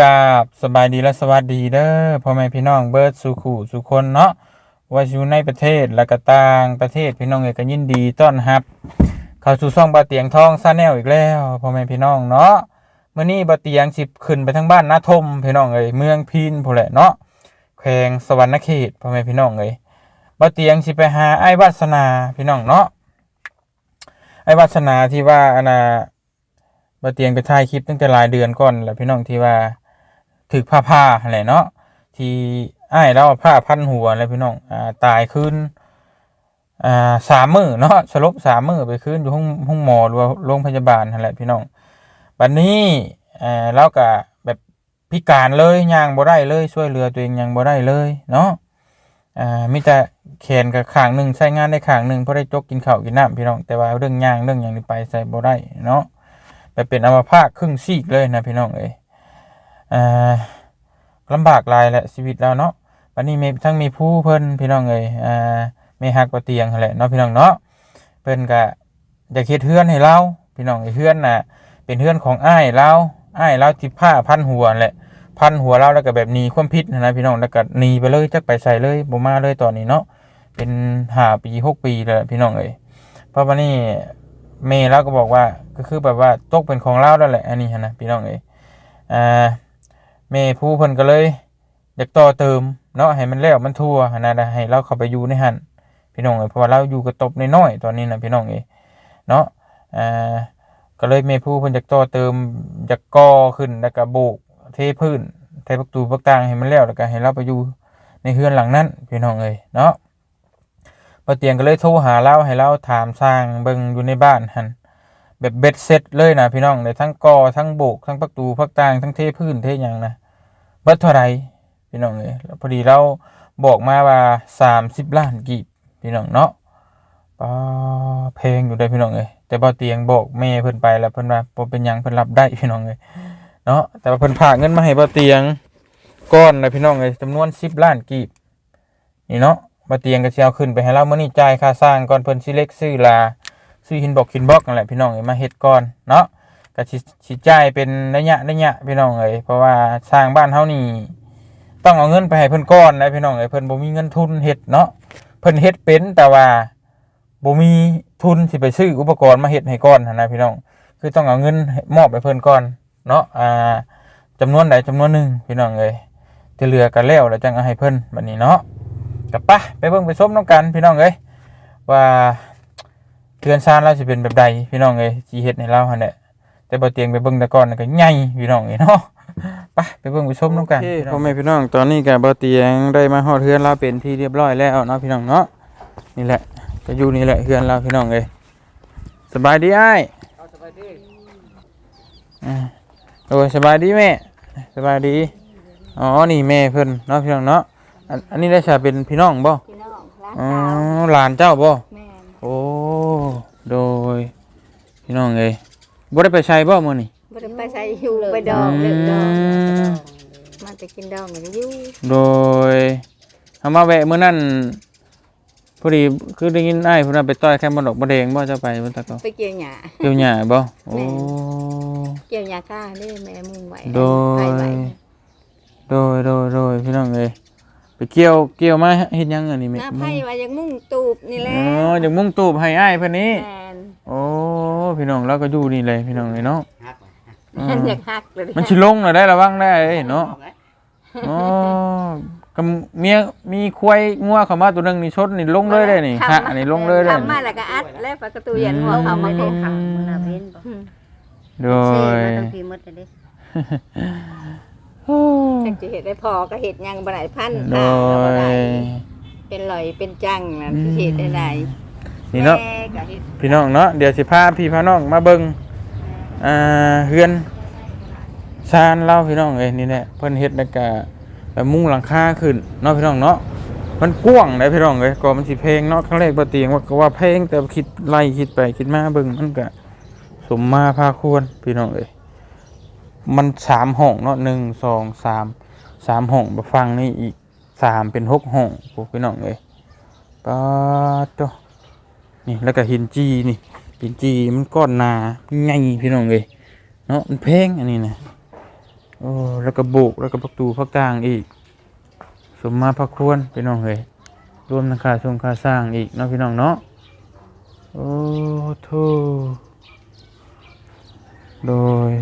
กราบสบายดีและสวัสดีเด้อพ่อแม่พี่น้องเบิร์ดสุขุสุคนเนาะว่าอยู่ในประเทศและก็ต่างประเทศพี่น้องเอยก็ยินดีต้อนรับ เข้าสู่ช่องบาเตียงทองซาแนลอีกแล้วพ่อแม่พี่น้องเนาะเมื้อนี้บาเตียงสิขึ้นไปทางบ้านนาทมพี่น้องเอ้ยเมืองพีนพุ่นแหละเนาะแขวงสวรรณเขตพ่อแม่พี่น้องเอ้ยบาเตียงสิไปหาไอ้วาสนาพี่น้องเนาะไอ้วาสนาที่ว่าอนน่ะบาเตียงไปถ่ายคลิปตั้งแต่หลายเดือนก่อนแหล้วพี่น้องที่ว่า ถึกผ้าผ้าอะไรเนาะที่อ้ายเราเอาผ้าพันหัวแล้วพี่น้องอ่าตายคืนอ่าสามมือเนาะสลบสามมือไปคืนอยู่ห้องห้องหมอหรือว่าโรงพยาบาลอะไรพี่น้องวันนี้อ่าเราก็แบบพิการเลยย่างบ่ได้เลยช่วยเหลือตัวเองยังบ่ได้เลยเนาะอ่ามีแต่แขนกับขางหนึ่งใช้งานได้ขางหนึ่งเพราะได้จกกินข้าวกินน้ำพี่น้องแต่ว่าเรื่องย่างเรื่องอย่างนี้ไปใส่บ่ได้เนาะไปเป็นอัมพาตครึ่งซีกเลยนะพี่น้องเอ้ย อ่าลำบากหลายแหละชีวิตเราเนาะวันนี้มีทั้งมีผู้เพิ่นพี่น้องเอ้ยอ่าไม่ฮักบ่เตียงแหละเนาะพี่น้องเนาะเพิ่นก็อยากเฮ็ดเฮือนให้เราพี่น้องไอ้เฮือนน่ะเป็นเฮือนของอ้ายเราอ้ายเราที่ผ้าพันหัวแหละพันหัวเราแล้วก็แบบหนีความผิดนะพี่น้องแล้วก็หนีไปเลยจักไปใส่เลยบ่มาเลยตอนนี้เนาะเป็นห้าปีหกปีแล้วพี่น้องเอ้ยเพราะวันนี้เมย์เราก็บอกว่าก็คือแบบว่าตกเป็นของเราแล้วแหละอันนี้นนะพี่น้องเอ้ยอ่า เมย์ผู้เพิ่นก็เลยอยากต่อเติมเนาะให้มันแล้วมันทั่วนะให้เราเข้าไปอยู่ในหันพี่น้องเอยเพราะว่าเราอยู่กระตบน้อยๆตอนนี้นะพี่น้องเอยเนาะอ่าก็เลยเมย์ผู้เพิ่นอยากต่อเติมอยากก่อขึ้นแล้วก็โบกเทพื้นเทประตูประต่างให้มันแล้วแล้วก็ให้เราไปอยู่ในเฮือนหลังนั้นพี่น้องเอ้ยเนาะปาเตียงก็เลยโทรหาเราให้เราถามสร้างเบิ่งอยู่ในบ้านหัน แบบเบ็ดเสร็จเลยนะพี่น้องในทั้งกอทั้งโบกทั้งประตูพักต่างทั้งเทพื้นเทยังนะเบิดเท่าไรพี่น้องเลยแล้วพอดีเราบอกมาว่าสามสิบล้านกีบพี่น้องเนาะป้าเพลงอยู่ได้พี่น้องเลยแต่ปาเตียงบอกแม่เพิ่นไปแล้วเพิ่นว่าบ่เป็นยังเพิ่นรับได้พี่น้องเลยเนาะแต่ว่าเพิ่นฝาเงินมาให้ปาเตียงก้อนนะพี่น้องเลยจำนวนสิบล้านกีบนี่เนาะมาเตียงกระเชียวขึ้นไปให้เราเมื่อนี้จ่ายค่าสร้างก่อนเพิ่นสิเล็กซื้อลา ซื้อหินบอกหินบล็อกนั่นแหละพี่น้องเอ้ยมาเฮ็ดก่อนเนาะก็สิสิจ่ายเป็นระยะระยะพี่น้องเอ้ยเพราะว่าสร้างบ้านเฮานี่ต้องเอาเงินไปให้เพิ่นก่อนนะพี่น้องเอ้ยเพิ่นบ่มีเงินทุนเฮ็ดเนาะเพิ่นเฮ็ดเป็นแต่ว่าบ่มีทุนสิไปซื้ออุปกรณ์มาเฮ็ดให้ก่อนนะพี่น้อง คือต้องเอาเงินมอบให้เพิ่นก่อนเนาะอ่าจำนวนใดจำนวนหนึ่งพี่น้องเอ้ยที่เหลือก็แล้วแล้วจังเอาให้เพิ่นบัดนี้เนาะกับปะไปเบิ่งไปชมน้องกันพี่น้องเอ้ยว่า เทือนซานเราสิเป็นแบบใดพี่น้องเอ้ยสิเฮ็ดให้เราหั่นแหละแต่บ่เตียงไปเบิ่งแต่ก่อนก็ใหญ่พี่น้องเอ้ยเนาะไปไปเบิ่งไปชมน้องกันพ่อแม่พี่น้องตอนนี้ก็บ่เตียงได้มาฮอดเฮือนเราเป็นที่เรียบร้อยแล้วเนาะพี่น้องเนาะนี่แหละก็อยู่นี่แหละเฮือนเราพี่น้องเอ้ยสบายดีอ้ายอ่าโอ้ยสบายดีแม่สบายดีอ๋อนี่แม่เพิ่นเนาะพี่น้องเนาะอันอันนี้ได้ชาเป็นพี่น้องบ่พี่น้องร้านอ๋อสาวหลานเจ้าบ่แม่น โอ้โดยพี่น้องเอ้ยบ่ได้ไปใช้บ่มื้อนี้บ่ได้ไปใส่อยู่ไปดองเลิกดองมมาจะกินดองก็อยู่โดยเฮามาแวะมื้อนั้นพอดีคือได้ยินอ้ายเพิ่นว่าไปต่อยแคมบ่ดอกบ่แดงบ่เจะไปบ่ตะก็ไปเกี่ยวหญ้าเกี่ยวหญ้าบ่โอ้เกี่ยวหญ้าก้าเด้แม่มุ่งไว้โดยไปไว้โดยโดยโดยพี่น้องเอ้ย ไปเกี่ยวเกี่ยวมาเฮ็ดหยังอันนี้แม่หน้าไผ่ว่ายังมุ่งตูบนี่แหละอ๋อจังมุ่งตูบให้อ้ายเพิ่นนี้ แม่นโอ้พี่น้องเราก็อยู่นี่เลยพี่น้องเลยเนาะอืมันมอยากหักเลยมันชิลงน่ะได้ระวังได้เอ้ยเนาะอ๋อกับเมียมีควายงัวเข้ามาตัวหนึงนี่ชดนี่ลงเลยได้นี่ฮะอันนี้ลงเลยได้ทำมาแล้วก็อัดแล้วประตูยันหัวเขามาเด้ขังมันน่ะเว้นบ่อืมโดเซ่ย มาตั้งทีหมดเลยเด้ จังสิเฮ็ดได้พอก็เฮ็ดหยังบ่ได้พันโดผ้าก็บ่ได้ยเป็นลอยเป็นจังนั่นสิเฮ็ดได้ได้นี่เนาะแม่ก็เฮ็ดพี่น้องเนาะเดี๋ยวสิพาพี่พาน้องมาเบิ่งอ่าเฮือนซานเล่าพี่น้องเอ้ยนี่แหละเพิ่นเฮ็ดแล้วก็แบบมุงหลังคาขึ้นเนาะพี่น้องเนาะมันกว้างเลยพี่น้องเอ้ยก่อนมันสิเพลงเนาะครั้งแรกบ่เตียงว่าก็ว่าเพลงแต่คิดไล่คิดไปคิดมาเบิ่งมันก็สมมาพาควรพี่น้องเอ้ย มันสามห้องเนาะหนึ่งสองสามสามห้องมาฟังนี่อีกสามเป็นหกห้องพวกพี่น้องเอ้ยปาดโตนี่แล้วก็หินจีนี่หินจีมันก้อนนาใหญ่พี่น้องเลยเนาะมันแพงอันนี้นะโอ้แล้วก็บุกแล้วก็ประตูพักต่างอีก สมมาพักควรพี่น้องเฮ้ยรวมทั้งค่าชงค่าสร้างอีกเนาะพี่น้องเนาะโอ้โธ่โดย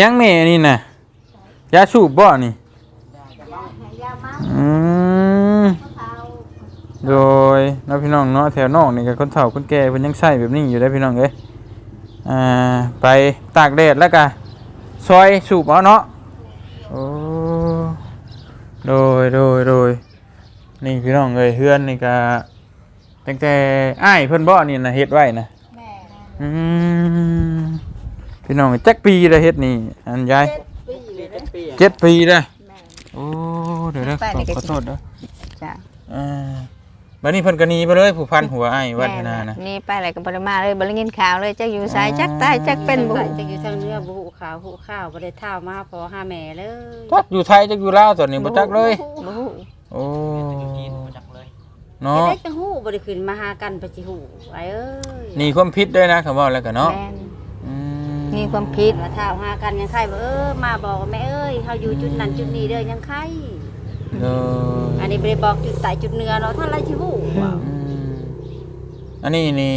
ยังแม่นี่น่ะยาสูบบ่นี่อืมโดยเนาะพี่น้องเนาะแถวนอกนี่ก็คนเฒ่าคนแก่เพิ่นยังใช้แบบนี้อยู่ได้อพี่น้องเอ้ยอ่าไปตากแดดแล้วก็ซอยสูบเอาเนาะโอ้โดยโดยโดยนี่พี่น้องเอ้ยเฮือนนี่ก็ตั้งแต่อ้ายเพิ่นบ่นี่นะเฮ็ดไว้นะอืม พี่น้องจักปีแล้วเฮ็ดนี่อันยายปีเลยนะเจ็ดปีแล้วแม่โอ้เดี๋ยวนะไปขอนี่ก็ขอโทษเด้อจ้ะอ่าบัดนี้เพิ่นก็หนีไปเลยผู้พันหัวอ้ายวัฒนานะนี่ไปอะไรก็บ่ได้มาเลยบ่ได้ยินข่าวเลยจักอยู่ไสจักตายจักเป็นบ่ใส่จะอยู่ทางเรือบ่หูขาวหูข้าวบ่ได้เท่ามาพอหาแม่เลยจักอยู่ไทยจักอยู่ลาวตอนนี้บ่จักเลยบ่ฮู้โอ้จะเนาะได้จังหูบ่ได้ขึ้นมาหากันไปสิหูไอ้เอ้ยหนี่ความผิดด้วยนะคำว่าแล้วก็เนาะแม่นอื มมีความผิดว่าเท่าหากันยังไข่บ่เออมาบอกว่าแม่เอ้ยเฮาอยู่จุดนั้นจุดนี้เด้อยังไข่โดยอันนี้บ่ได้บอกจุดใต้จุดเหนือเนาะถ้าไรสิหูว่าอืมอันนี้นี่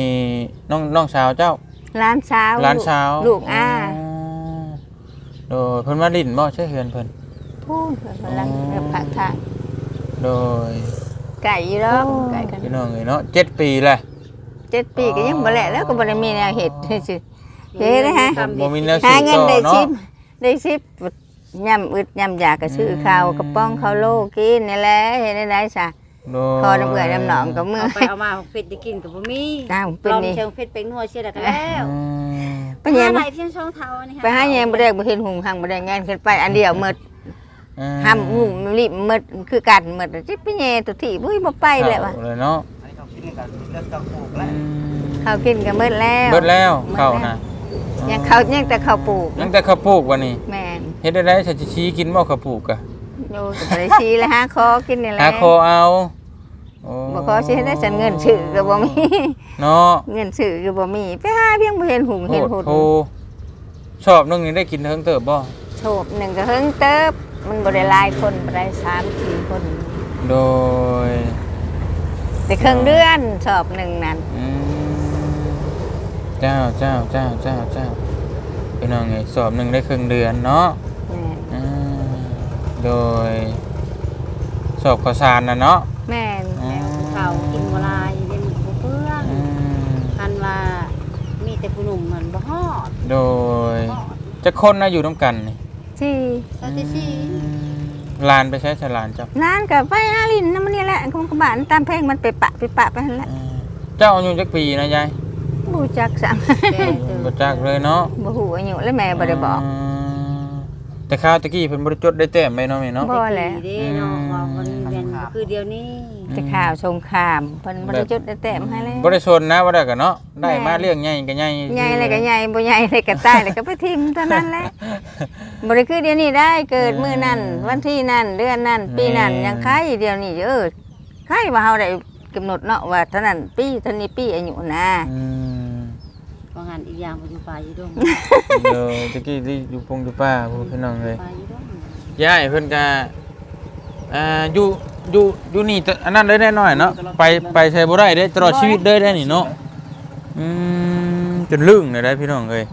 น้องน้องสาวเจ้าหลานสาวหลานสาวลูกอาโดยเพิ่นมาลิ้นบ่ใช่เฮือนเพิ่น พูดเพิ่นกำลังเริ่มพักทางโดยไก่อยู่แล้วไก่กันพี่น้องเอ้ยเนาะเจ็ดปีแหละ เจ็ดปีก็ยังบ่แลแล้วก็บ่ได้มีแนวเฮ็ดซื่อ เด้นะฮะ บ่มีแนวหาสืบเงินต่อได้เนาะชิปได้ชิปย่ำอึดย่ำอยากก็ซื้อข้าวกระป้องข้าวโลกินนี่แหละเฮ็ดได้ได้ซะโดยพอน้ำเอื่อยน้ำหนองก็เมื่อ เอาไปเอามาเผ็ดได้กินก็บ่มีอ้าวเป็นลองนี่ เชิงเผ็ดไปนัวเสียแล้วก็แล้วอืมไปแยมหาไหนเพียงช่องเท้านี่ค่ะไปหาแยมบ่ได้บ่เห็นหุงหังบ่ได้งานขึ้นไปอันเดียวหมดอืมห้ามงุ่มรีบหมดคือกันหมดจิไปแย่ตัวที่บ่บ่ไปแล้วว่ะเข้าเลยเนาะข้าวกินก็หมดแล้วเบิดแล้วเข้านะ ยังข้าวยังแต่ข้าวปลูก ยังแต่ข้าวปลูกวันนี้แม่นเฮ็ดได้ได้ฉันสิชี้กินบ่ข้าวปลูกอะอยู่ก็บ่ได้ชีแล้วหาคอกินนี่แหละหาคอเอาโอ้บ่ขอสิให้ได้ฉันเงินซื้อก็บ่มี เนาะเงินซื้อก็บ่มีไปหาเพียงบ่เห็นหุงโหเห็นดหุนโทชอบนึงนี่ได้กินเทิงเติบบ่โฉบหนึ่งก็เฮิงเติบ มันบ่ได้หลายคนบ่ได้สามสี่คน โดยแต่ครึ่งเดือนสอบหนึ่งนั่นอืม เจ้าเจ้าเจ้าเจ้าเจ้าพี่น้องไงสอบหนึ่งได้ครึ่งเดือนเนาะแม่นอ่าโดย สอบข้าวสารนะเนาะ แม่นอืมข้าวกินบ่หลายเรียนบ่เปลืองอืมคันว่ามีแต่ผู้หนุ่มมันบ่ฮอดโดยจะคนนะอยู่น้ำกันนี่ที่ซะที่สิลานไปใช้ฉลานเจ้านั่นก็ไปหาลินน้ำมันนี่แหละคงกบ้านตามเพลงมันไปปะไปปะไปนั่นแหละ อ่าเจ้าอายุจักปีนะยาย บ่จักซ้ํแก่เติบบ่จักเลยเนาะบ่ฮู้อายุและแม่บ่ได้บอกาแต่ข้าวตะกี้เพิ่นบ่ได้จดได้แต้มไปเนาะแม่เนาะบ่แหละเด้เนาะว่ามันเรียนคือเดียวนี้จะข่าวสงครามเพิ่นบ่ได้จดได้แต้มให้แล้วบ่ได้ชนนะบ่ได้กันเนาะได้มาเรื่องใหญ่ก็ใหญ่ใหญ่เลยก็ใหญ่บ่ใหญ่เลยก็ตายเลยก็ไปทิ่มเท่านั้นแหละบ่ได้คือเดี๋ยวนี้ได้เกิดมื้อนั้นวันที่นั้นเดือนนั้นปีนั้นยังใครเดี๋ยวนี้เออใครว่าเฮาได้กำหนดเนาะว่าเท่านั้นปีเท่านี้ปีอายุนะอืม ก็งานอีกอย่างบ่อยู่ป่าอยู่ดงเดี๋ยวตะกี้ที่อยู่ปงอยู่ป่าพูดพี่น้องเลยป่าอยู่ดงยายเพิ่นก็อ่าอยู่อยู่อยู่นี่แต่อันนั้นได้แน่น้อยเนาะไปไปใช้บ่ได้เด้ตลอดชีวิตเลยได้นี่เนาะอืมจนลึงเลยได้พี่น้องเอ้ย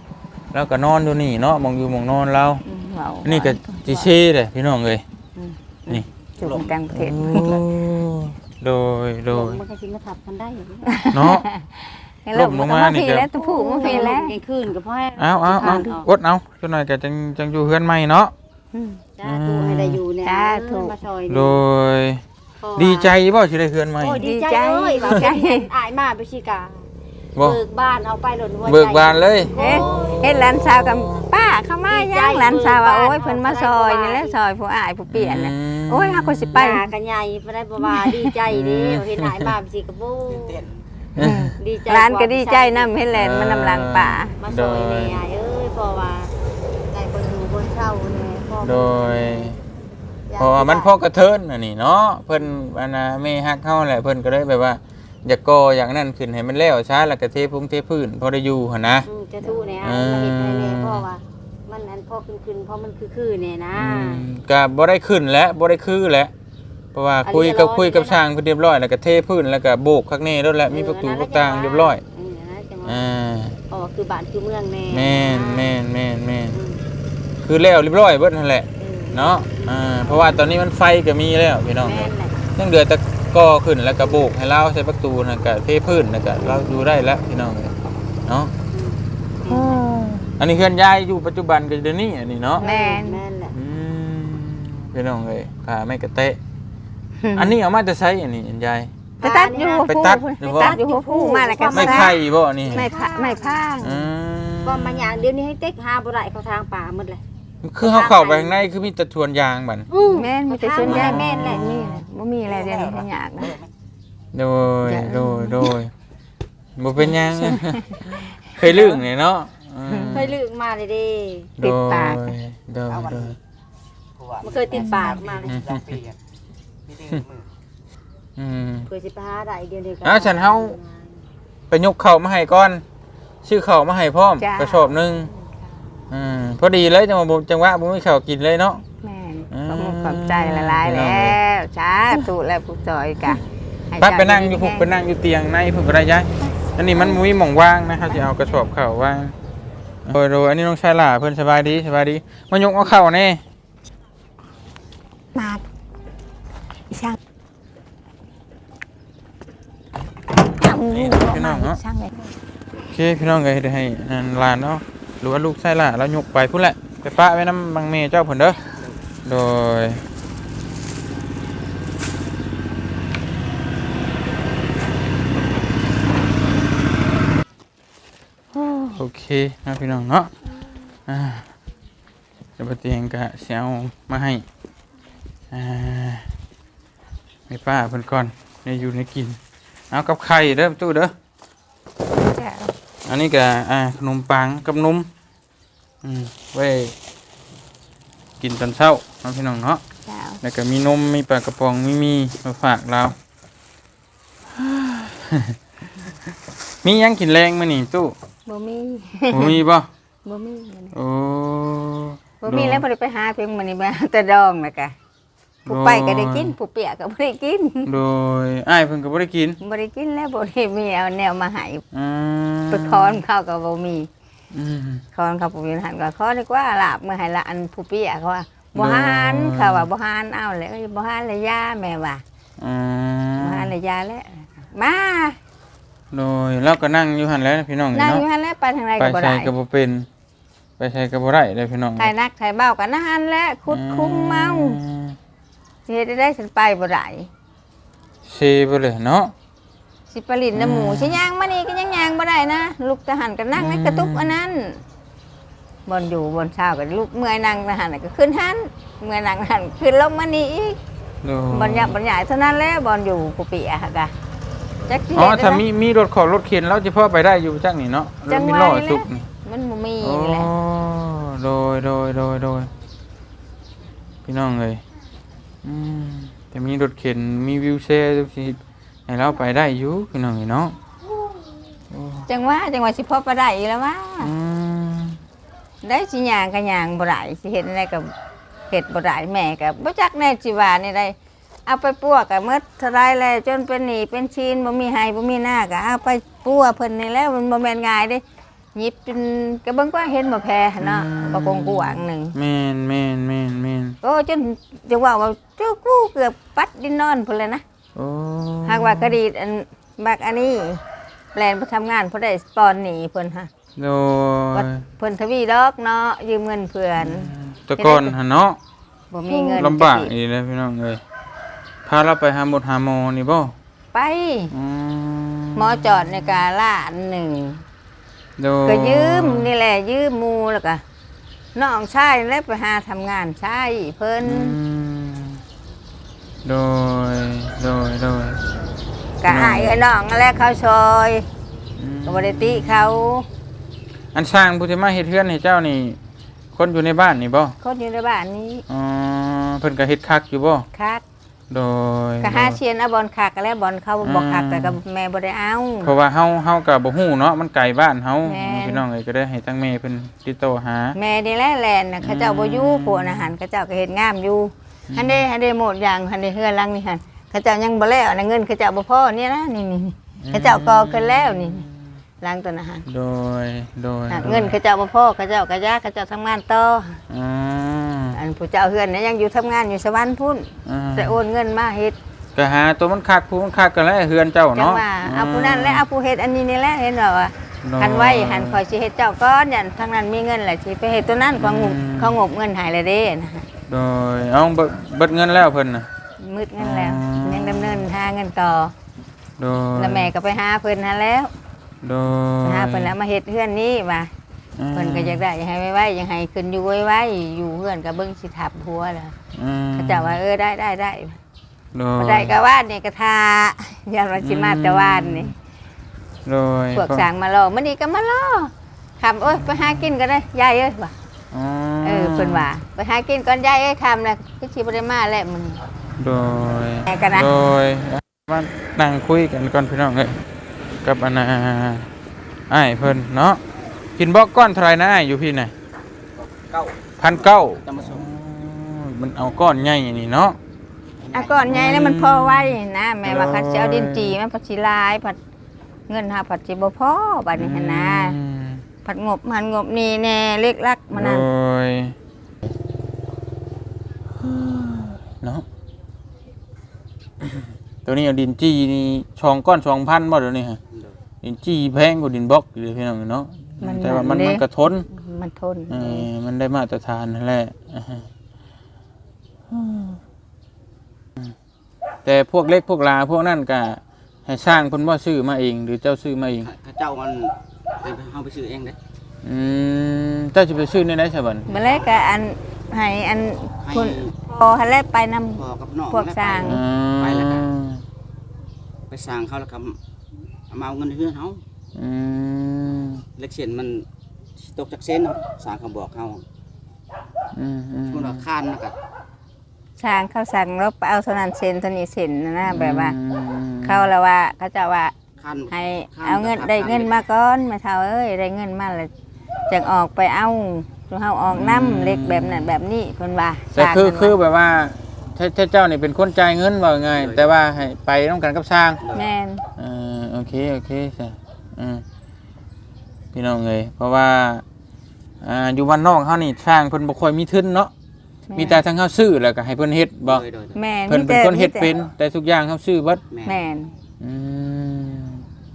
แล้วก็นอนอยู่นี่เนาะมองอยู่มองนอนเราอืมเว้าอันนี่ก็จิเช่เลยพี่น้องเอ้ยอยู่ต่างประเทศโดยโดยมันก็สิมาทับกันได้อยู่เนาะให้ เราลงลงมานี่พี่ก็ แล้วตัวผู้มาพี่แล้วกลางคืนก็พอให้เอาเอาเอาอดเอาจังหน่อยก็จังจังอยู่เฮือนใหม่เนาะ อืม จ้าถูกให้ได้อยู่เนี่ยจ้าถูก มาซอยโดย ดีใจบ่สิได้เฮือนใหม่โอ้ยดีใจเอ้ยว่าเป็นอายมาไปสิกาบ่เบิกบ้านเอาไปหล่นหัวใจเบิกบานเลย เอ๊ะเฮ็ดหลานสาวกับป้าเข้ามายังหลานสาวว่าโอ้ยเพิ่นมาซอยนี่แหละซอยผู้อ้ายผู้เปลี่ยนน่ะโอ้ยเฮาก็สิไปไปหากันใหญ่บ่ได้บ่ว่าดีใจเด้เห็นอายมาไปสิกะบู ดีใจร้านก็ดีใจนำเฮ็ดแลนด์มันนำหลังป่ามาซอยนี่อายเอ้ยเพราะว่าได้คนอยู่บนเช่าเนี่ยพ่อโดยเพราะว่ามันพอกระเทินอันนี้เนาะเพิ่นอันน่ะแม่ฮักเฮาแหละเพิ่นก็เลยแบบว่าอยากก่ออย่างนั้นขึ้นให้มันแล้วช้าแล้วก็เทพุงเทพื้นพอได้อยู่หั่นนะอืมจะทู่เนี่ยเอามาเฮ็ดให้แม่พ่อว่ามันอันพอขึ้นขึ้นๆเพราะมันคือคือเนี่ยนะอืมก็บ่ได้ขึ้นแล้วบ่ได้คือแล้ว เพราะว่าอันนี้คุยกับร้อยคุยกับเลยนะช่างเพิ่นเรียบร้อยแล้วก็เทพื้นแล้วก็โบกข้างในรถแล้วมีประตูประต่างเรียบร้อยเออนะจังว่าอ่าเพราะว่าคือบ้านคือเมืองแน่แม่นแม่นแม่นแม่นอืมคือแล้วเรียบร้อยเบิดนั่นแหละออเนาะอ่าเพราะว่าตอนนี้มันไฟก็มีแล้วพี่น้องแม่นแหละยังเหลือแต่ก่อขึ้นแล้วก็โบกให้เราใส่ประตูนะก็เทพื้นแล้วก็เราดูได้แล้วพี่น้องเนาะอืมอันนี้เคลื่อนย้ายอยู่ปัจจุบันก็เดี๋ยวนี้อันนี้เนาะแม่นแม่นแหละอืมพี่น้องเอ้ยขาไม่กระเตะ อันนี้เอามาจะใช้อันนี้อันยาย ไปตัดอยู่ไปตัดผู้หรือไปว่า ตัดอยู่ผู้มาแล้วก็ไม่ซะไผ่บ่อันนี่ไม่พะไม่พางอืมก็มาอย่างเดี๋ยวนี้ให้เต็กหาบ่ได้เข้าทางป่าหมดเลยคือเขาเข้าไปข้างในคือมีแตะทวนยางบันอือแม่นมีแต่ส่วนใหญ่แม่นแหละนี่แหละบ่มีอะไรเดี๋ยวนี้มันยากนะโดยจ้ะโดยโดยบ่เป็นหยังเคยลืมเนี่ยเนาะอืมเคยลืมมาเลยเดิติดปากโดยโดยโดยมันเคยติดปากมาเลย อืมเคยสิไปหาได้เดียวเดียวกัอ้าวฉันเฮา ไปยกเข่าวมาให้ก่อน ชื่อเข่าวมาให้พร้อมจ้ะกระสอบหนึงอืมพอดีเลยจังหวะบ่จังหวะบ่มีข้าวกินเลยเนาะ แม่นอืมขอบคุณขอบใจละลายแล้วจ้าตุแล้วผู้จอยกะให้ไปไปเจ้านั่งอยู่ดีพุกๆไปนั่งอยู่เตียงในพุกก็ได้ย้ายอันนี้มันมีหม่องว่างนะครับจะเอากระสอบเข่าวว่างโดยโดยอันนี้น้องชายหล่าเพิ่นสบายดีสบายดี มายกเอาเข่าวแน่ นี่พี่น้องเนาะช่างเลยโอเคพี่น้องก็เฮ็ดให้นั่นหลานเนาะหรือว่าลูกชายหล่าเรายกไปพุ่นแหละไปปะไว้น้ำบางเมเจ้าเพิ่นเด้อโดยโอเคนะพี่น้องเนาะอ่าเดี๋ยวปเตียงกะเสียวมาให้อ่าให้ป้าเพิ่นก่อนในอยู่ในกิน เอากับไข่เด้อตู้เด้อจ้าอันนี้ก็อ่าขนมปังกับนมอืมไว้กินตอนเช้าเนาะพี่น้องเนาะจ้าแล้วก็มีนมมีปลากระป๋องมีมีมาฝากเรา มีหยังกินแรงมื้อนี่ตู้บ่มีบ่มีบ่บ่มีโอ้บ่มีแล้วบ่ได้ไปหาเพียงมื้อนี้มาแต่ดองน่ะกะ ผู้ไปก็ได้กินผู้เปียกก็บ่ได้กิน โดยอ้ายเพิ่นก็บ่ได้กินบ่ได้กินแล้วบ่ได้มีเอาแนวมาให้อืมไปคอนเขาก็บ่มีอืม คอนเขาผู้บริหารก็ขอดีกว่าลาบมื้อให้ละอันผู้เปียกเขาว่าบ่หานเขาว่าบ่หานเอาแล้วบ่หานเลยยาแม่ว่าอืบ่หานมเลยยาแล้วมาโดยเราก็นั่งอยู่หั่นแหล้วพี่น้องนั่งอเนาะยู่หั่นแล้วไปทางไหนไปก็บ่ใช้ได้ก็บ่เป็น ไปใช้ก็บ่ได้เลยพี่น้องไทยนักไทยเบ้ากันนั่นแหละคุดคุ้มเมา อื สิเฮ็ดได้ฉันไปบ่ได้เซไปเลยเนาะ สิปลินน้ำหมูสิย่างมานี่ก็ยังย่างบ่ได้นะลูกทหารก็นั่งในกระตุกอันนั้นบนอยู่บนเช้าก็ลูกเมื่อยนั่งทหารก็ขึ้นหันเมื่อยนั่งหันขึ้นลงมานี่อีก โดบนหยับบนใหญ่เท่านั้นแหละบนอยู่ปุปีอะค่ะกะจักสิอ๋อเฮ็ดถ้าได้มีมีรถขอรถเข็นเราจะพอไปได้อยู่จังนี่เนาะรจัถงมีหวะล้อนี่แหสุละกนี่มันบ่มีโอ้นี่แหละโดยโดยโดยโดยพี่น้องเลย อืมแต่มีรถเข็นมีวิวแชร์จังซี่ให้เราไปได้อยู่พี่น้องเนาะโอ้จังหว่าจังหว่าสิพอไปได้อีกแล้วว่า อืมได้สิย่างก็ย่างบ่ได้สิเฮ็ดอะไรก็เฮ็ดบ่ได้แม่ก็บ่จักแน่สิว่านี่ได้เอาไปปัวก็หมดเท่าไรแล้วจนเป็นหนี้เป็นชีนบ่มีให้บ่มีหน้าก็เอาไปปัวเพิ่นนี่แหล้วมันบ่แม่นง่ายเด้ห ยิบเป็นก็เบิ่งว่าเห็นบ่แพ้เนาะบ่กงกวางหนึงแม่นแม่นแม่นแม่นโอ้จนจะว่าว่าเจ้ากูเกือบปัดดินนอนพุ่นเลยนะโอ้หากว่าคดีอันบักอันนี้แลนไปทำงานเพราะได้ปอนหนีเพิ่นฮะโดวัดยเพิ่นทวีดอกเนาะยืมเงินเพื่อนแตะก่อนหั่นเนาะบ่มีเงินลำบากจะอีเลยพี่น้องเลยพาเราไปหาหมดหาหมอนี่บ่ไปอืมหมอจอดในกาล้านหนึ่ง โดยก็ยืมนี่แหละ ยืมหมูแล้วก็น้องชายแล้วไปหาทำงานชายเพิ่นอืมโดยโดยโดยก็หายไอ้น้องนั่นแหละเขาซอยอืมก็บ่ได้ติเขาอันสร้างผู้ที่มาเฮ็ดเฮือนให้เจ้านี่ คนอยู่ในบ้านนี่บ่คนอยู่ในบ้านนี้ อ๋อเพิ่นก็เฮ็ดคักอยู่บ่คัก โดยก็หาเชียนเอาบอลคักก็แล้วบอลเขาบอกคักแต่ก็แม่บ่ได้เอาเพราะว่าเฮาเฮาก็บ่ฮู้เนาะมันไกลบ้านเฮาแม่นพี่น้องเอ้ยก็ได้ให้ทั้งแม่เพิ่นติดต่อหา แม่นี่แหละแลนน่ะเขาเจ้าบ่อยู่พวกอาหารเขาเจ้าก็เฮ็ดงามอยู่อันนี้อันนี้หมดอย่างอันนี้เฮือนหลังนี่หั่นเขาเจ้ายังบ่แล้วนะเงินเขาเจ้าบ่พอนี่นะนี่นี่เขาเจ้าก่อขึ้นแล้วนี่ หลังตัวอาหารโดย โดยเงินเขาเจ้าบ่พอเขาเจ้าก็ยากเขาเจ้าทำงานต่ออ๋ออันผู้เจ้าเฮือนเนี่ยยังอยู่ทำงานอยู่สวรรค์พุ่นอ่าแต่โอนเงินมาเฮ็ดก็หาตัวมันคักผู้มันคักกันแล้วเฮือนเจ้าจังเนาะว่าเอาผู้นั้นและเอาผู้เฮ็ดอันนี้นี่แหละเห็นบ่ว่าโดยคันไว้หันคอยสิเฮ็ดเจ้าก้อนยันทางนั้นมีเงินแหละสิไปเฮ็ดตัวนั้นเขางบอืมเขางบเงินใหายเลยเด้นะโดยเอาเบิดเบิดเงินแล้วเพิ่นน่ะมืดเงินแล้วอ๋อยังดำเนินหาเงินต่อโดยแล้วแม่ก็ไปหาเพิ่นหาแล้ว โดยไปหาเพิ่นแล้วมาเฮ็ดเฮือนนี้ว่าอืม เพิ่นก็อยากได้อยากให้ไว้ๆอยากให้ขึ้นอยู่ไว้ๆอยู่เฮือนก็เบิ่งสิทับหัวแล้วอืมเขาเจ้าว่าเออได้ได้ได้โดบ่ยได้ก็วาดนี่ก็ทายันว่าสิมาแต่วานนี่ โดยพวกสร้างมารอมื้อนี้ก็มารอคำโอ้ยไปหากินก็ได้ยายเอ้ยว่าอ๋อเออเพิ่นว่าไปหากินก่อนยายเอ้ยคำแล้วคือสิบ่ได้มาแล้วมื้อนี้โดย แม่ก็นะ โดยมานั่งคุยกันก่อนพี่น้องเอ้ย กับอันน่ะอ้ายเพิ่นเนาะกินบอกก้อนเท่าไหรนะอ้ายอยู่พี่น่ะเก้าพันเก้าจะมาส่งมันเอาก้อนใหญ่อย่างนี้เนาะอะก่อนใหญ่แล้วมันพอไว้นะแม่ว่าคัดสิเอาดินจีมันผัดสิลายผัดเงินหาผัดสิบ่พอบัดนี้หั่นนะอืมผัดงบหันงบนี่แน่เล็กลักมันนั่นโดยเนาะตัวนี้เอาดินจี้นี่ชองก้อนชองพันบ่เดี๋ยวนี้ฮะ ดินจี้แพงกว่าดินบล็อกอยู่เลยพี่น้องเนาะแต่ว่ามันมันกระทนมันทนเออมันได้มาตรฐานนั่นแหละอ่าฮะแต่พวกเล็กพวกลาพวกนั่นก็ให้สร้างเพิ่นว่าซื้อมาเอง หรือเจ้าซื้อมาเอง ข้าเจ้ามันไปเอาไปซื้อเองเด้อืมเจ้าจะไปซื้อในไหนใช่บันเมื่อแรกก็อันให้อันให้คุณพอหันแรกไปนำ พ่อกับน้องพวกสร้างแล้วไปไปแล้วก็ไปสร้างเขาแล้วก็เอา มาเอาเงินเฮือนเขาอืมเล็กเสียนมันตกจากเส้นเนาะสร้างเขาบอกเขาอืมอืมช่วงเราคานนะกับช้างเขาสั่งเราไปเอาเท่านั้นเซนเท่านี้เซนนะนะแบบว่า อืมเขาแล้วว่าเขาจะว่าคานให้ข้ามเอาเงินกับได้ข้ามเงินมาก่อนมาเท่าเอ้ยได้เงินมาแล้วจังออกไปเอาจงเฮาออกน้ำเล็กแบบนั้นแบบนี้เพิ่นว่าแต่คือสร้างคือแบบว่าถ้าถ้าเจ้านี่เป็นคนจ่ายเงินว่าไงแต่ว่าให้ไปต้องการกับสร้างแม่นเออ โอเค โอเคใช่อืมพี่น้องเลยเพราะว่าอ่าอยู่บ้านนอกเฮานี่สร้างเพิ่นบ่ค่อยมีทุนเนาะมีแต่ทางเฮาซื้อแล้วก็ให้เพิ่นเฮ็ดบ่โดยโดยโดยแม่นเพิ่นเป็นมีแต่คนเฮ็ดมีแต่เป็นแต่ทุกอย่างเฮาซื้อเบิดแม่แม่นอืม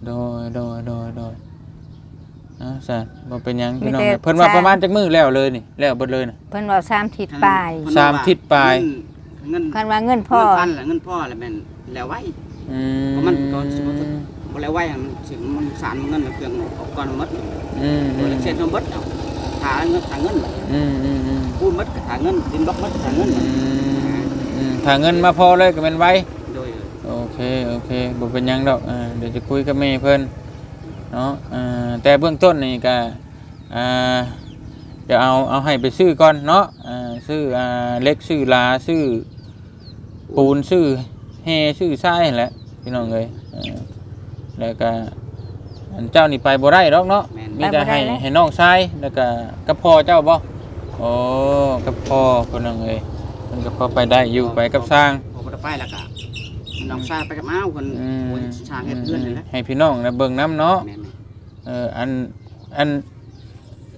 โดยโดยโดยโดยอ่าซั่นบ่เป็นหยังพี่น้องเอ้ยเพิ่นว่าประมาณจักมื้อแล้วเลยนี่แล้วเบิดเลยน่ะเพิ่นว่าสามทิศปลายเพิ่นสามทิศปลายเงินคันว่าเงินพ่อเงินพันแหละเงินพ่อแหละแม่นแล้วไว้อืมเพราะมันก็สิบ่ทน บ่แล้วไว้อะมันสิมันสารเงินเครื่องออกก่อนหมดอืมตัวเล็กเสียนมันเบิดเอาหาเงินหาเงินอืมอืมอืมพูดหมดก็หาเงินดินบล็อกหมดก็หาเงินอืมอืมถ้าเงินมาพอเลยก็แม่นไว้ โดยโอเค โอเคบ่เป็นหยังดอกอ่าเดี๋ยวจะคุยกับแม่เพิ่นเนาะอ่าแต่เบื้องต้นนี่ก็อ่าเดี๋ยวเอาเอาให้ไปซื้อก่อนเนาะอ่าซื้ออ่าเล็กซื้อลาซื้อปูนซื้อเฮซื้อทรายนั่นแหละพี่น้องเอ้ยอ่า แล้วก็อันเจ้านี่ไปบ่ได้ดอกเนาะแม่น มีแต่ให้ให้น้องชายแล้วก็กับพ่อเจ้าบ่โอ้กับพ่อพี่น้องเอ้ยมันก็พอไปได้อยู่ไปกับสร้างพอบ่ได้ไปแล้วก็น้องชายไปกับอ้าวคนอืมโอ้ยสร้างเฮ็ดเพื่อนนี่แหละให้พี่น้องนะเบิ่งน้ำเนาะแม่นเอออันอัน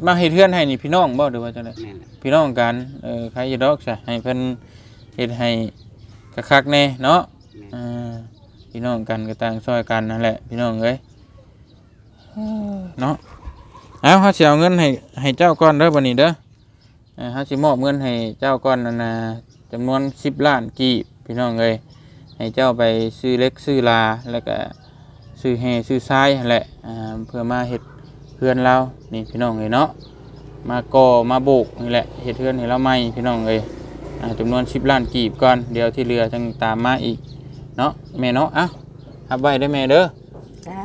มาเฮ็ดเทือนให้นี่พี่น้องบ่หรือว่าจังได๋ๆแม่นแหละพี่น้องกันเออใครจะดอกซะให้เพิ่นเฮ็ดให้คักๆแน่เนาะแม่นอ่า พี่น้องกันก็ต่างช่วยกันนั่นแหละพี่น้องเอ้ยเนาะเอาเฮาสิเอาเงินให้ให้เจ้าก่อนเด้อบัดนี้เด้อเออเฮาสิมอบเงินให้เจ้าก่อนนั่นนะจำนวน10ล้านกีบพี่น้องเอ้ยให้เจ้าไปซื้อเล็กซื้อลาแล้วก็ซื้อแห่ซื้อทรายนั่นแหละเพื่อมาเห็ดเพื่อนเรานี่พี่น้องเลยเนาะมาก่อมาโบกนี่แหละเห็ดเพื่อนให้เราใหม่พี่น้องเลยอ่าจำนวนสิบล้านกีบก่อนเดี๋ยวที่เหลือจังตามมาอีก เนาะแม่เนาะเอ้ารับไว้ได้อแม่เด้อจ้า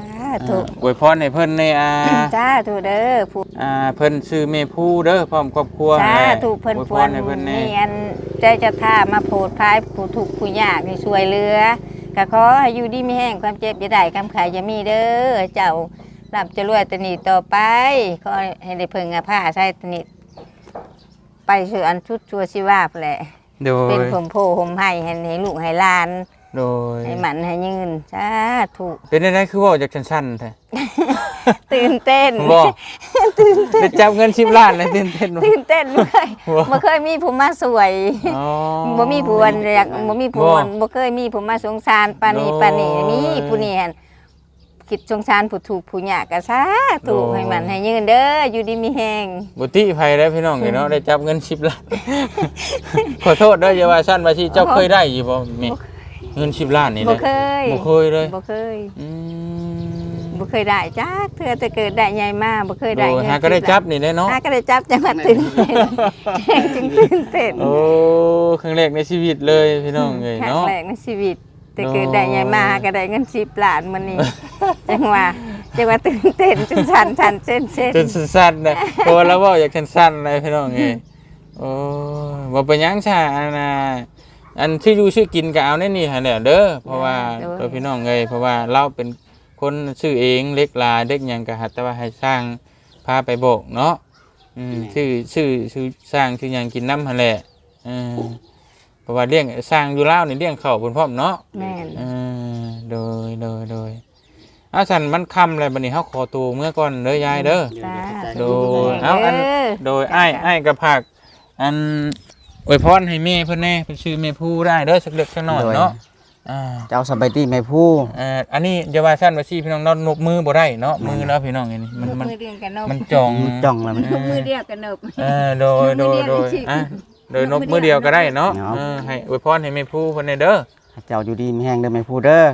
ธุอ่าอวยพรให้เพิ่นในอ่าจ้าธุเด้อผู้อ่าเพิ่นชื่อแม่ผู้เด้อพร้อมครอบครัวสาแหละธุเพิ่นอวยพพวรนให้เพิ่นแน่นี่อันใจจะท่ามาโพดพายผู้ทุกข์ผู้ยากนี่ช่วยเหลือก็ขอให้อยู่ดีมีแห้งความเจ็บอย่าได้กำขายอย่ามีเด้อเจ้ารับจะรวยตะนีต่อไปขอให้ได้เพิ่งอาผ้าใช้ตะนีไปสู่อันชุดชัวชีวาพแหละ โดยเป็นผมโพผมให้ให้ให้ลูกให้หลาน โดย ให้หมันให้ยืนสาธุเป็นได้คือเว่าจากสั้นๆแท้ตื่นเต้น บ่ได้จับเงิน10ล้านเลยตื่นเต้นบ่ ตื่นเต้นบ่เคยว้าบ่เคยมีผู้มาสวยอ๋อ บ่มีผู้อันอยากบ่มีผู้บ่อันบ่เคยมีผู้มาสงสารปานนี้โอ้ย ปานนี้มีผู้นี้หั่นคิดสงสารผู้ถูกข์ผู้ยากก็สาธุโอ้ยให้มันให้ยืนเด้ออยู่ดีมีแฮงบุติภัยได้พี่น้องเนาะได้จับเงิน10ล้าน ขอโทษเด้ออย่าว่าสั้นว่าที่เจ้าเคยได้อยู่บ่แม่เงิน10ล้านนี่บ่นะเคยบ่เคยเลยบ่เคยอืมบ่เคยได้จักเทื่อแต่เกิดได้ใหญ่มาบ่เคยได้โดยเงินหาก็ได้สิบจับนี่ได้เนาะ หาก็ได้จับจังหวัดตื่นเต้นแฮงจึงตื่นเต้นโอ้ครั้งแรกในชีวิตเลยพี่น้องเอ้ยครั้งเนาะ แรกในชีวิต แต่เกิดได้ใหญ่มาก็ได้เงิน10ล้านมื้อนี้จังว่าจังว่าตื่นเต้นจนสั่นสั่นเส้นเส้นจนสั้นๆนะเพราะว่าเราเว้าอยากสั้นๆเลยพี่น้องเอ้ยโอ้บ่เป็นหยังซะอันน่ะ อันที่อยู่ชื่อกินก็เอาในนี่หั่นแหละเด้อเพราะว่าเด้อพี่น้องเอ้ยเพราะว่าเราเป็นคนชื่อเองเล็กลาเด็กหยังก็หัดแต่ว่าให้สร้างพาไปโบกเนาะอืมชื่อชื่อชื่อสร้างชื่อหยังกินน้ำหั่นแหละเออเพราะว่าเลี้ยงสร้างอยู่ลาวนี่เลี้ยงข้าวเพิ่นพร้อมเนาะแม่นเออโดยโดยโดยเอาสันมันคำอะไรบัดนี้เฮาขอตัวเมื่อก่อนเด้อยายเด้อจ้าโดยเอาอันโดยอ้ายอ้ายกระผักอัน อวยพรให้แม่เพิ่นแน่เพิ่นชื่อแม่ผู้ได้เด้อสักเล็กสักน้อยเนาะอ่าเจ้าสบายดีไหมผู้เอ่ออันนี้อย่าว่าซั่นว่าซี่พี่น้องเนาะนบมือบ่ได้เนาะมือเนาะพี่น้องอันนี้มันมันมือเดียวกันนบมันจองจ้องแล้วมันมือเดียวกันนบเออโดยโดยโดยอะโดยนบมือเดียวก็ได้เนาะครับเออให้อวยพรให้แม่ผู้เพิ่นแน่เด้อให้เจ้าอยู่ดีมีแห้งเด้อไหมผู้เด้อ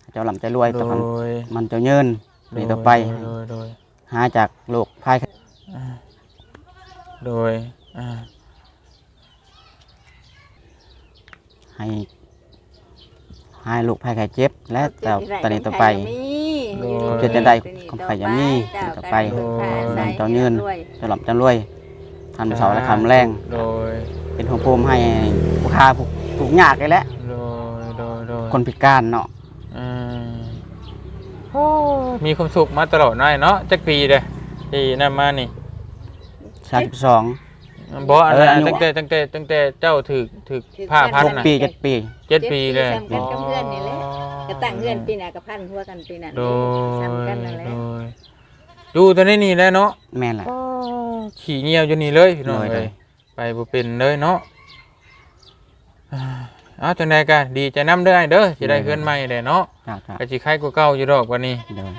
ให้เจ้าหล่ำใจรวยโดเจ้ามันยมันเจ้าเยินไปต่อไปโดยโดยหาจากโลกภายโดยอ่า ให้ให้ลูกภายไข้เจ็บ และแต่ตอนนี้ต่อไปเจ็บจะได้ของไข่ยามีต่อไปเจ้าเยินเจ้าหล่ำเจ้ารวยทำเสาและคำแรงโดยเป็นหัวโพมให้ผู้ค้าผู้ถูกยากเลยแหละโดยโดยโดยคนพิการเนาะอืมมีความสุขมาตลอดหน่อยเนาะจักปีเลยที่นั่นมานี่สามสิบสอง บ่อันเออนั้นอายุตั้งแต่ตั้งแต่ตั้งแต่เจ้าถึกถึกผ้าพันหกน่ะปีเจ็ดปี เจ็ดปีเลยซ้ำกันกับเพื่อนนี่แหละก็ตั้งเพื่อนปีหน้ากับพันหัวกันปีนั้นโดยซ้ำกันนั่นแหละโดยอยู่ตอนนี้นี่แหล้วเนาะแม่นแหละขี่เงียวอยู่นี่เลยพี่น้องโดยเลย ไปบ่เป็นเลยเนาะอ่าเอาจังไดก็ดีใจนํเด้อไอ้เด้อสิได้เฮือนใหม่เด้เนาะจ้าจ้าก็สิคล้ายกว่าเก่าอยู่ดอกวันนี้เดิน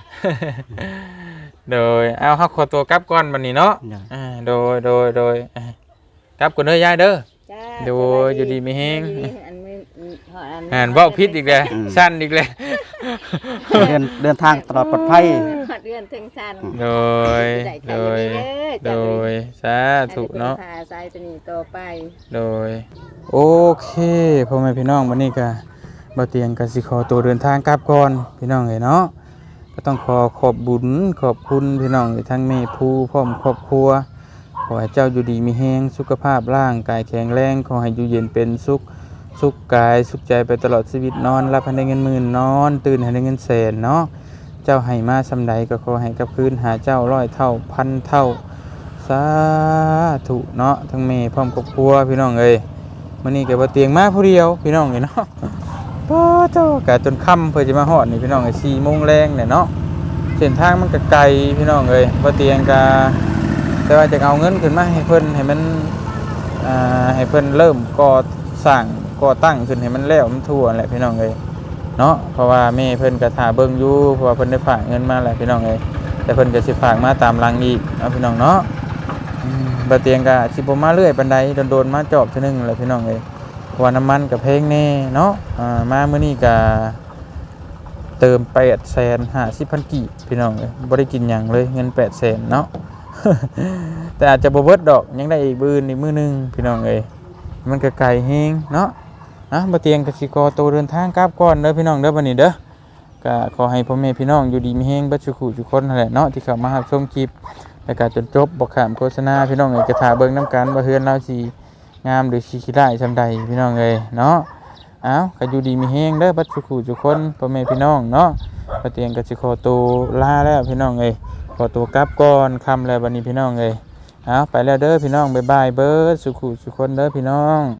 โดยเอาเฮาขอตัวกลับก่อนบัดนี้เนาะเดินอ่าโดยโดยโดยอ่ากลับก่อนเด้อยายเด้อจ้าโดยอยู่ดีมีแฮงอยู่ดีอันมือหออันอ่านเว้าผิดอีกแล้วสั้นอีกแล้วเดินเดินทางตลอดปลอดภัยหอดเดือนถึงชันโดยได้ใจโดยเด้อโดยสาธุเนาะพาสายตนีต่อไปโดยโอเคพ่อแม่พี่น้องวันนี้ก็บ่เตียงก็สิขอตัวเดินทางกลับก่อนพี่น้องเอ้ยเนาะ ก็ต้องขอขอบบุญขอบคุณพี่น้องทั้งแม่ผู้พร้อมครอบครัว ขอให้เจ้าอยู่ดีมีแฮงสุขภาพร่างกายแข็งแรงขอให้อยู่เย็นเป็นสุขสุขกายสุขใจไปตลอดชีวิตนอนรับให้ได้เงินหมื่นนอน ตื่นให้ได้เงินแสนเนาะเจ้าให้มาสำใดก็ขอให้กับคืนหาเจ้าร้อยเท่าพันเท่าสาธุเนาะทั้งแม่พร้อมครอบครัวพี่น้องเอ้ยมื้อนี้ก็บ่เตียงมาผู้เดียวพี่น้องเอ้ยเนาะ ป้าเจ้ากะจนค่ำเพื่อจะมาฮอดนี่พี่น้องเอ้ย4โมงแรงเนี่ยเนาะเส้นทางมันก็ไกลพี่น้องเอ้ยบ่เตียงก็แต่ว่าจะเอาเงินขึ้นมาให้เพิ่นให้มันอ่าให้เพิ่นเริ่มก่อสร้างก่อตั้งขึ้นให้มันแล้วมันทั่วแหละพี่น้องเอ้ยเนาะเพราะว่าแม่เพิ่นก็ท่าเบิ่งอยู่เพราะว่าเพิ่นได้ฝากเงินมาแหละพี่น้องเอ้ยแต่เพิ่นก็สิฝากมาตามลังอีกเอาพี่น้องเนาะมบ่เตียงก็สิบมาเรื่อยปานใดโดนๆมาจอบทื่อนึงแหละพี่น้องเอ้ย ว่าน้ำมันก็แพลงแน่เนาะอ่ามามื้อนี้ก็เติม850,000กีบพี่น้องเอ้ยบ่ได้กินหยังเลยเงิน800,000เนาะแต่อาจจะบเบิดดอกยังได้อีกบืนอีกมือนึงพี่น้องเอ้ยมันก็ไกลแฮงเนาะอะบ่เตียงกสิกรโตวเดินทางกลับก่อนเด้อพี่น้องเด้อบัดนี้เด้อก็ขอให้พ่อแม่พี่น้องอยู่ดีมีแฮงบัดสุขุทุคนนั่นแหละเนาะที่เข้ามารับชมคลิปแล้วก็จนจบบ่ข้ามโฆษณาพี่น้องเอ้ยก็ท่าเบิ่งนํกันว่าเฮือนเราสิ งามหรือสิขี้ร้ายซำใดพี่น้องเอ้ยเนาะเอ้าก็อยู่ดีมีแห้งเด้อบัดสุขุจุคนพ่อแม่พี่น้องเนาะปะเตียงก็สิขอตัวลาแล้วพี่น้องเอ้ยขอตัวกลับก่อนคำแล้วบัดนี้พี่น้องเอ้ยเอาไปแล้วเด้อพี่น้องบ๊ายบายเบิร์ดสุขุสุคนเด้อพี่น้อง